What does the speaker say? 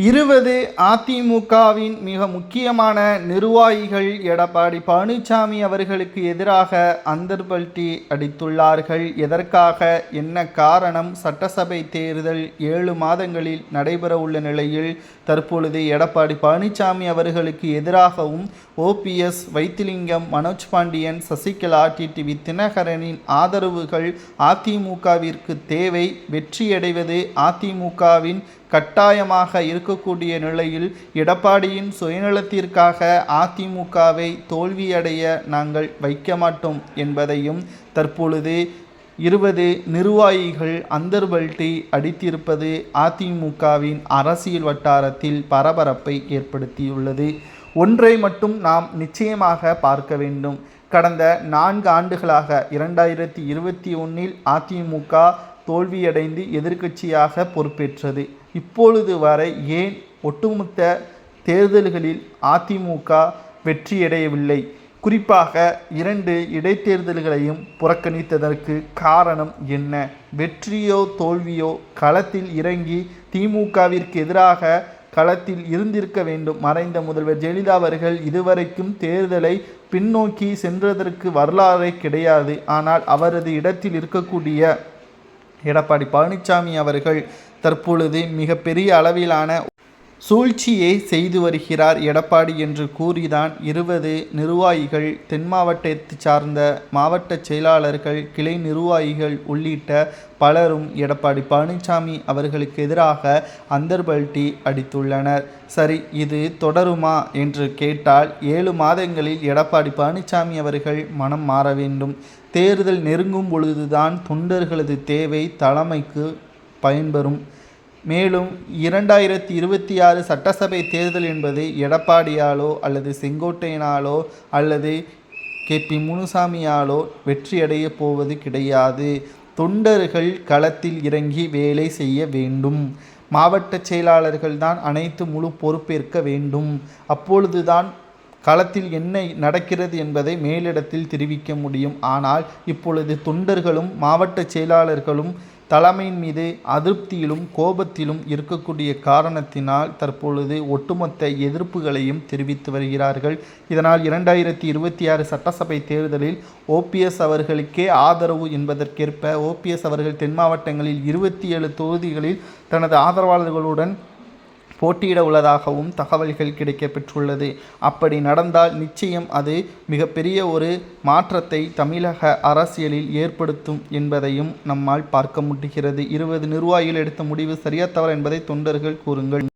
இருபது அதிமுகவின் மிக முக்கியமான நிர்வாகிகள் எடப்பாடி பழனிசாமி அவர்களுக்கு எதிராக அந்தர்பல்டி அடித்துள்ளார்கள். எதற்காக? என்ன காரணம்? சட்டசபை தேர்தல் ஏழு மாதங்களில் நடைபெறவுள்ள நிலையில் தற்பொழுது எடப்பாடி பழனிசாமி அவர்களுக்கு எதிராகவும் ஓபிஎஸ் வைத்திலிங்கம் மனோஜ் பாண்டியன் சசிகலா டிடிவி தினகரனின் ஆதரவுகள் அதிமுகவிற்கு தேவை. வெற்றியடைவது அதிமுகவின் கட்டாயமாக இருக்கக்கூடிய நிலையில் எடப்பாடியின் சுயநலத்திற்காக அதிமுகவை தோல்வியடைய நாங்கள் வைக்க மாட்டோம் என்பதையும் தற்பொழுது இருபது நிர்வாகிகள் அந்தர்பல்ட்டி அடித்திருப்பது அதிமுகவின் அரசியல் வட்டாரத்தில் பரபரப்பை ஏற்படுத்தியுள்ளது. ஒன்றை மட்டும் நாம் நிச்சயமாக பார்க்க வேண்டும். கடந்த நான்கு ஆண்டுகளாக இரண்டாயிரத்தி இருபத்தி ஒன்றில் அதிமுக தோல்வியடைந்து எதிர்க்கட்சியாக பொறுப்பேற்றது. இப்பொழுது வரை ஏன் ஒட்டுமொத்த தேர்தல்களில் அதிமுக வெற்றியடையவில்லை? குறிப்பாக இரண்டு இடைத்தேர்தல்களையும் புறக்கணித்ததற்கு காரணம் என்ன? வெற்றியோ தோல்வியோ களத்தில் இறங்கி திமுகவிற்கு எதிராக களத்தில் இருந்திருக்க வேண்டும். மறைந்த முதல்வர் ஜெயலலிதா அவர்கள் இதுவரைக்கும் தேர்தலை பின்னோக்கி சென்றதற்கு வரலாறே கிடையாது. ஆனால் அவரது இடத்தில் இருக்கக்கூடிய எடப்பாடி பழனிசாமி அவர்கள் தற்பொழுது மிகப்பெரிய அளவிலான சூழ்ச்சியை செய்து வருகிறார் எடப்பாடி என்று கூறிதான் இருபது நிர்வாகிகள் தென் மாவட்டத்தை சார்ந்த மாவட்ட செயலாளர்கள் கிளை நிர்வாகிகள் உள்ளிட்ட பலரும் எடப்பாடி பழனிசாமி அவர்களுக்கு எதிராக அந்தர்பல்ட்டி அடித்துள்ளனர். சரி இது தொடருமா என்று கேட்டால் ஏழு மாதங்களில் எடப்பாடி பழனிசாமி அவர்கள் மனம் மாற வேண்டும். தேர்தல் நெருங்கும் பொழுதுதான் தொண்டர்களது தேவை தலைமைக்கு பயன்பெறும். மேலும் இரண்டாயிரத்தி இருபத்தி ஆறு சட்டசபை தேர்தல் என்பது எடப்பாடியாலோ அல்லது செங்கோட்டையனாலோ அல்லது கே பி முனுசாமியாலோ வெற்றியடைய போவது கிடையாது. தொண்டர்கள் களத்தில் இறங்கி வேலை செய்ய வேண்டும். மாவட்ட செயலாளர்கள் தான் அனைத்து முழு பொறுப்பேற்க வேண்டும். அப்பொழுதுதான் களத்தில் என்ன நடக்கிறது என்பதை மேலிடத்தில் தெரிவிக்க முடியும். ஆனால் இப்பொழுது தொண்டர்களும் மாவட்ட செயலாளர்களும் தலைமையின் மீது அதிருப்தியிலும் கோபத்திலும் இருக்கக்கூடிய காரணத்தினால் தற்பொழுது ஒட்டுமொத்த எதிர்ப்புகளையும் தெரிவித்து வருகிறார்கள். இதனால் இரண்டாயிரத்தி இருபத்தி ஆறு சட்டசபை தேர்தலில் ஓபிஎஸ் அவர்களுக்கே ஆதரவு என்பதற்கேற்ப ஓபிஎஸ் அவர்கள் தென் மாவட்டங்களில் இருபத்தி ஏழு தொகுதிகளில் தனது ஆதரவாளர்களுடன் போட்டியிட உள்ளதாகவும் தகவல்கள் கிடைக்கப்பெற்றுள்ளது அப்படி நடந்தால் நிச்சயம் அது மிகப்பெரிய ஒரு மாற்றத்தை தமிழக அரசியலில் ஏற்படுத்தும் என்பதையும் நம்மால் பார்க்க முடிகிறது. இருபது நிர்வாகிகள் எடுத்த முடிவு சரியா தவறு என்பதை தொண்டர்கள் கூறுங்கள்.